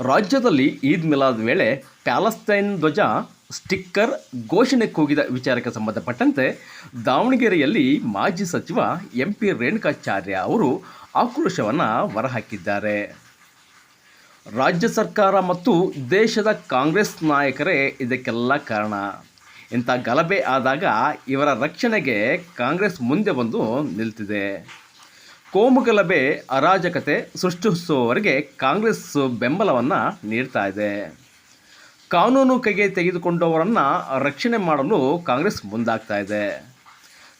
ರಾಜ್ಯದಲ್ಲಿ ಈದ್ ಮಿಲಾದ್ ವೇಳೆ ಪ್ಯಾಲಸ್ತೈನ್ ಧ್ವಜ, ಸ್ಟಿಕ್ಕರ್ ಘೋಷಣೆ ಕೂಗಿದ ವಿಚಾರಕ್ಕೆ ಸಂಬಂಧಪಟ್ಟಂತೆ ದಾವಣಗೆರೆಯಲ್ಲಿ ಮಾಜಿ ಸಚಿವ ಎಂ ಪಿ ರೇಣುಕಾಚಾರ್ಯ ಅವರು ಆಕ್ರೋಶವನ್ನು ಹೊರಹಾಕಿದ್ದಾರೆ. ರಾಜ್ಯ ಸರ್ಕಾರ ಮತ್ತು ದೇಶದ ಕಾಂಗ್ರೆಸ್ ನಾಯಕರೇ ಇದಕ್ಕೆಲ್ಲ ಕಾರಣ. ಇಂಥ ಗಲಭೆ ಆದಾಗ ಇವರ ರಕ್ಷಣೆಗೆ ಕಾಂಗ್ರೆಸ್ ಮುಂದೆ ಬಂದು ನಿಲ್ತಿದೆ. ಕೋಮುಗಲಭೆ, ಅರಾಜಕತೆ ಸೃಷ್ಟಿಸುವವರಿಗೆ ಕಾಂಗ್ರೆಸ್ ಬೆಂಬಲವನ್ನು ನೀಡ್ತಾ ಇದೆ. ಕಾನೂನು ಕೈಗೆ ತೆಗೆದುಕೊಂಡವರನ್ನು ರಕ್ಷಣೆ ಮಾಡಲು ಕಾಂಗ್ರೆಸ್ ಮುಂದಾಗ್ತಾ ಇದೆ.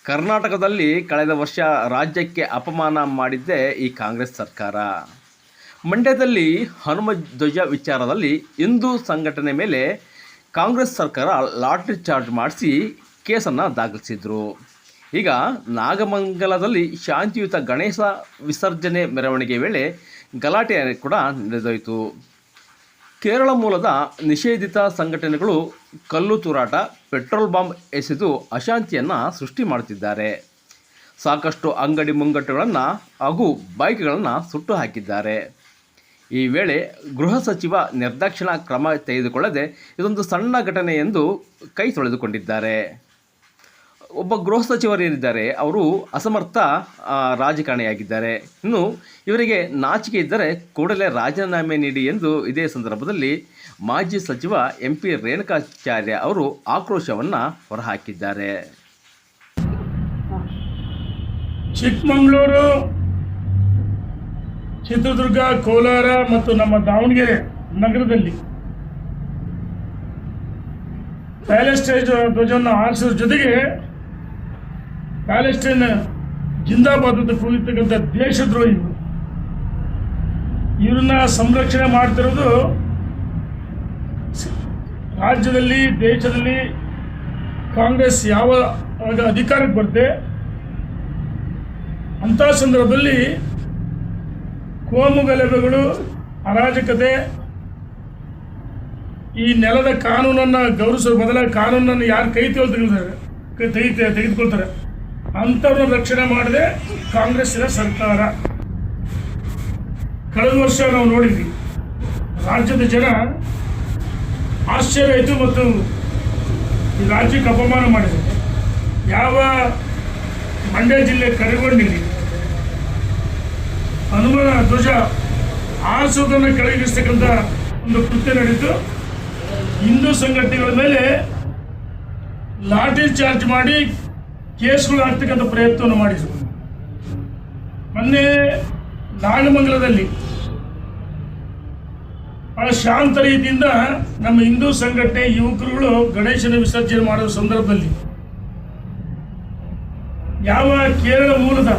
ಕರ್ನಾಟಕದಲ್ಲಿ ಕಳೆದ ವರ್ಷ ರಾಜ್ಯಕ್ಕೆ ಅಪಮಾನ ಮಾಡಿದ್ದೇ ಈ ಕಾಂಗ್ರೆಸ್ ಸರ್ಕಾರ. ಮಂಡ್ಯದಲ್ಲಿ ಹನುಮ ಧ್ವಜ ವಿಚಾರದಲ್ಲಿ ಹಿಂದೂ ಸಂಘಟನೆ ಮೇಲೆ ಕಾಂಗ್ರೆಸ್ ಸರ್ಕಾರ ಲಾಟ್ರಿ ಚಾರ್ಜ್ ಮಾಡಿಸಿ ಕೇಸನ್ನು ದಾಖಲಿಸಿದ್ರು. ಈಗ ನಾಗಮಂಗಲದಲ್ಲಿ ಶಾಂತಿಯುತ ಗಣೇಶ ವಿಸರ್ಜನೆ ಮೆರವಣಿಗೆ ವೇಳೆ ಗಲಾಟೆ ಕೂಡ ನಡೆದೋಯಿತು. ಕೇರಳ ಮೂಲದ ನಿಷೇಧಿತ ಸಂಘಟನೆಗಳು ಕಲ್ಲು ತೂರಾಟ, ಪೆಟ್ರೋಲ್ ಬಾಂಬ್ ಎಸೆದು ಅಶಾಂತಿಯನ್ನು ಸೃಷ್ಟಿ ಮಾಡುತ್ತಿದ್ದಾರೆ. ಸಾಕಷ್ಟು ಅಂಗಡಿ ಮುಂಗಟ್ಟುಗಳನ್ನು ಹಾಗೂ ಬೈಕ್ಗಳನ್ನು ಸುಟ್ಟು ಹಾಕಿದ್ದಾರೆ. ಈ ವೇಳೆ ಗೃಹ ಸಚಿವ ನಿರ್ದಾಕ್ಷಿಣ ಕ್ರಮ ತೆಗೆದುಕೊಳ್ಳದೆ ಇದೊಂದು ಸಣ್ಣ ಘಟನೆ ಎಂದು ಕೈ ತೊಳೆದುಕೊಂಡಿದ್ದಾರೆ. ಒಬ್ಬ ಗೃಹ ಸಚಿವರೇನಿದ್ದಾರೆ ಅವರು ಅಸಮರ್ಥ ರಾಜಕಾರಣಿಯಾಗಿದ್ದಾರೆ. ಇನ್ನು ಇವರಿಗೆ ನಾಚಿಕೆ ಇದ್ದರೆ ಕೂಡಲೇ ರಾಜೀನಾಮೆ ನೀಡಿ ಎಂದು ಇದೇ ಸಂದರ್ಭದಲ್ಲಿ ಮಾಜಿ ಸಚಿವ ಎಂ ಪಿ ರೇಣುಕಾಚಾರ್ಯ ಅವರು ಆಕ್ರೋಶವನ್ನು ಹೊರಹಾಕಿದ್ದಾರೆ. ಚಿಕ್ಕಮಗಳೂರು, ಚಿತ್ರದುರ್ಗ, ಕೋಲಾರ ಮತ್ತು ನಮ್ಮ ದಾವಣಗೆರೆ ನಗರದಲ್ಲಿ ಪ್ಯಾಲೆಸ್ಟೈನ್ ಧ್ವಜವನ್ನು ಆರಿಸೋದ್ರ ಜೊತೆಗೆ ಪ್ಯಾಲೆಸ್ಟೈನ್ ಜಿಂದಾಬಾದ್ ಅಂತ ಕೂಗಿರ್ತಕ್ಕಂಥ ದೇಶದ್ರೋಹಿಗಳು ಇವ್ರನ್ನ ಸಂರಕ್ಷಣೆ ಮಾಡ್ತಿರೋದು ರಾಜ್ಯದಲ್ಲಿ, ದೇಶದಲ್ಲಿ ಕಾಂಗ್ರೆಸ್ ಯಾವ ಅಧಿಕಾರಕ್ಕೆ ಬರುತ್ತೆ? ಅಂಥ ಸಂದರ್ಭದಲ್ಲಿ ಕೋಮು ಗಲಭೆಗಳು, ಅರಾಜಕತೆ, ಈ ನೆಲದ ಕಾನೂನನ್ನು ಗೌರವಿಸೋ ಬದಲಾಗಿ ಕಾನೂನನ್ನು ಯಾರು ಕೈ ತೆಗೆದುಕೊಳ್ತಾರೆ ಕೈ ತೆಗಿ ತೆಗೆದುಕೊಳ್ತಾರೆ. ಅಂಥವ್ರನ್ನ ರಕ್ಷಣೆ ಮಾಡಿದೆ ಕಾಂಗ್ರೆಸ್ಸಿನ ಸರ್ಕಾರ. ಕಳೆದ ವರ್ಷ ನಾವು ನೋಡಿದ್ವಿ, ರಾಜ್ಯದ ಜನ ಆಶ್ಚರ್ಯ ಆಯಿತು ಮತ್ತು ಈ ರಾಜ್ಯಕ್ಕೆ ಅಪಮಾನ ಮಾಡಿದೆ ಯಾವ ಮಂಡ್ಯ ಜಿಲ್ಲೆ ಕರಿಗೊಂಡಿಲ್ಲಿ ಹನುಮನ ಧ್ವಜ ಆರಿಸೋದನ್ನು ಕೆಳಗಿಳಿಸ್ತಕ್ಕಂಥ ಒಂದು ಕೃತ್ಯ ನಡೀತು ಹಿಂದೂ ಸಂಘಟನೆಗಳ ಮೇಲೆ ಲಾಠಿ ಚಾರ್ಜ್ ಮಾಡಿ ಕೇಸ್ಗಳು ಆಗ್ತಕ್ಕಂಥ ಪ್ರಯತ್ನವನ್ನು ಮಾಡಿದರು ಮೊನ್ನೆ ನಾಗಮಂಗಲದಲ್ಲಿ ಬಹಳ ಶಾಂತ ರೀತಿಯಿಂದ ನಮ್ಮ ಹಿಂದೂ ಸಂಘಟನೆ ಯುವಕರುಗಳು ಗಣೇಶನ ವಿಸರ್ಜನೆ ಮಾಡುವ ಸಂದರ್ಭದಲ್ಲಿ ಯಾವ ಕೇರಳ ಮೂಲದ